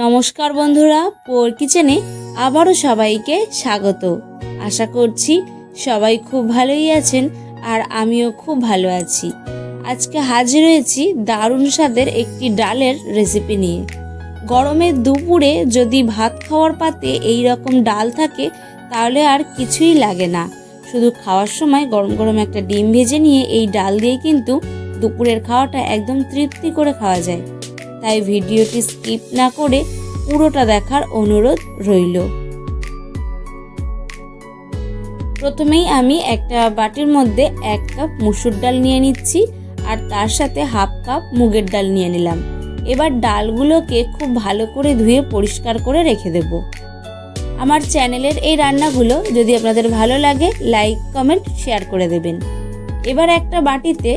নমস্কার বন্ধুরা, পোর কিচেনে আবারও সবাইকে স্বাগত। আশা করছি সবাই খুব ভালোই আছেন আর আমিও খুব ভালো আছি। আজকে হাজির হয়েছি দারুণ স্বাদের একটি ডালের রেসিপি নিয়ে। গরমের দুপুরে যদি ভাত খাওয়ার পাতে এই রকম ডাল থাকে, তাহলে আর কিছুই লাগে না। শুধু খাওয়ার সময় গরম গরম একটা ডিম ভেজে নিয়ে এই ডাল দিয়ে কিন্তু দুপুরের খাওয়াটা একদম তৃপ্তি করে খাওয়া যায়। তাই ভিডিওটি স্কিপ না করে পুরোটা দেখার অনুরোধ রইল। প্রথমেই আমি একটা বাটির মধ্যে এক কাপ মুসুর ডাল নিয়ে নিচ্ছি আর তার সাথে হাফ কাপ মুগের ডাল নিয়ে নিলাম। এবার ডালগুলোকে খুব ভালো করে ধুয়ে পরিষ্কার করে রেখে দেব। আমার চ্যানেলের এই রান্নাগুলো যদি আপনাদের ভালো লাগে, লাইক, কমেন্ট, শেয়ার করে দেবেন। এবার একটা বাটিতে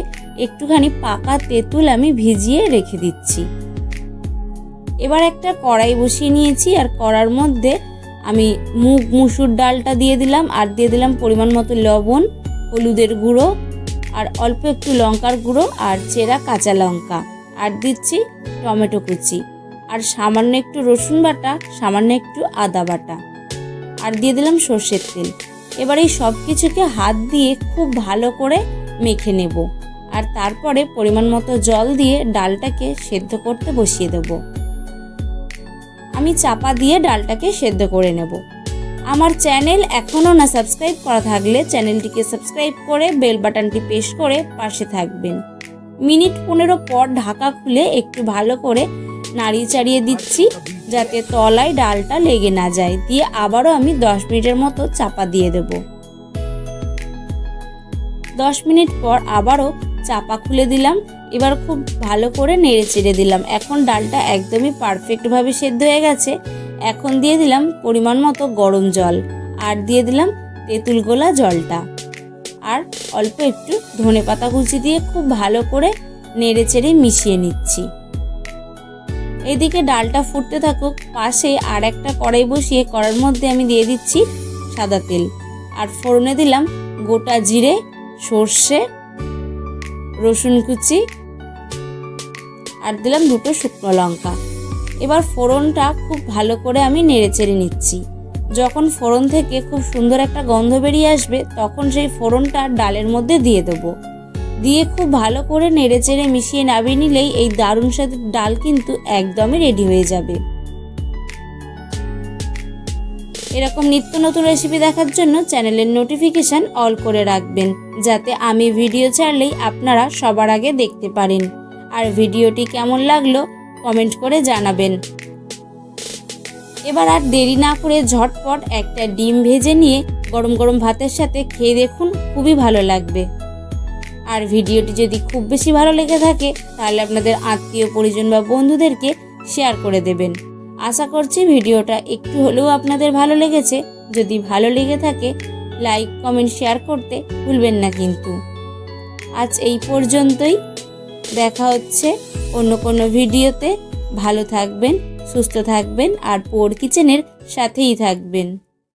একটুখানি পাকা তেঁতুল আমি ভিজিয়ে রেখে দিচ্ছি। এবার একটা কড়াই বসিয়ে নিয়েছি আর কড়ার মধ্যে আমি মুগ, মুসুর ডালটা দিয়ে দিলাম আর দিয়ে দিলাম পরিমাণ মতো লবণ, হলুদের গুঁড়ো আর অল্প একটু লঙ্কার গুঁড়ো আর চেরা কাঁচা লঙ্কা আর দিচ্ছি টমেটো কুচি আর সামান্য একটু রসুন বাটা, সামান্য একটু আদা বাটা আর দিয়ে দিলাম সর্ষের তেল। এবার এই সব কিছুকে হাত দিয়ে খুব ভালো করে মেখে নেব আর তারপরে পরিমাণ মতো জল দিয়ে ডালটাকে সেদ্ধ করতে বসিয়ে দেবো। আমি চাপা দিয়ে ডালটাকে সেদ্ধ করে নেব। আমার চ্যানেল এখনও না সাবস্ক্রাইব করা থাকলে চ্যানেলটিকে সাবস্ক্রাইব করে বেল বাটনটি প্রেস করে পাশে থাকবেন। মিনিট পনেরো পর ঢাকা খুলে একটু ভালো করে নাড়িয়ে চাড়িয়ে দিচ্ছি যাতে তলায় ডালটা লেগে না যায়। দিয়ে আবারও আমি দশ মিনিটের মতো চাপা দিয়ে দেব। দশ মিনিট পর আবারও চাপা খুলে দিলাম, এবার খুব ভালো করে নেড়ে চেড়ে দিলাম। এখন ডালটা একদমই পারফেক্টভাবে সেদ্ধ হয়ে গেছে। এখন দিয়ে দিলাম পরিমাণ মতো গরম জল আর দিয়ে দিলাম তেঁতুল গোলা জলটা। আর অল্প একটু ধনে পাতা কুচি দিয়ে খুব ভালো করে নেড়ে চেড়ে মিশিয়ে নিচ্ছি। এদিকে ডালটা ফুটতে থাকুক, পাশে আর একটা কড়াই বসিয়ে কড়ার মধ্যে আমি দিয়ে দিচ্ছি সাদা তেল। আর ফোড়নে দিলাম গোটা জিরে, সর্ষে রসুন কুচি আর দিলাম দুটো শুকনো লঙ্কা। এবার ফোড়নটা খুব ভালো করে আমি নেড়ে চেড়ে নিচ্ছি। যখন ফোড়ন থেকে খুব সুন্দর একটা গন্ধ বেরিয়ে আসবে, তখন সেই ফোড়নটা ডালের মধ্যে দিয়ে দেবো। দিয়ে খুব ভালো করে নেড়ে চেড়ে মিশিয়ে নামিয়ে নিলেই এই দারুণ স্বাদের ডাল কিন্তু একদমই রেডি হয়ে যাবে। এরকম নিত্য নতুন রেসিপি দেখার জন্য চ্যানেলের নোটিফিকেশান অল করে রাখবেন, যাতে আমি ভিডিও ছাড়লেই আপনারা সবার আগে দেখতে পারেন। আর ভিডিওটি কেমন লাগল কমেন্ট করে জানাবেন। এবার আর দেরি না করে ঝটপট একটা ডিম ভেজে নিয়ে গরম গরম ভাতের সাথে খেয়ে দেখুন, খুবই ভালো লাগবে। আর ভিডিওটি যদি খুব বেশি ভালো লেগে থাকে, তাহলে আপনাদের আত্মীয়, পরিজন বা বন্ধুদেরকে শেয়ার করে দেবেন। আশা করছি ভিডিওটা একটু হলেও আপনাদের ভালো লেগেছে। যদি ভালো লেগে থাকে, লাইক, কমেন্ট, শেয়ার করতে ভুলবেন না কিন্তু। আজ এই পর্যন্তই। দেখা হচ্ছে অন্য কোনো ভিডিওতে। ভালো থাকবেন, সুস্থ থাকবেন, আর পোর কিচেনের সাথেই থাকবেন।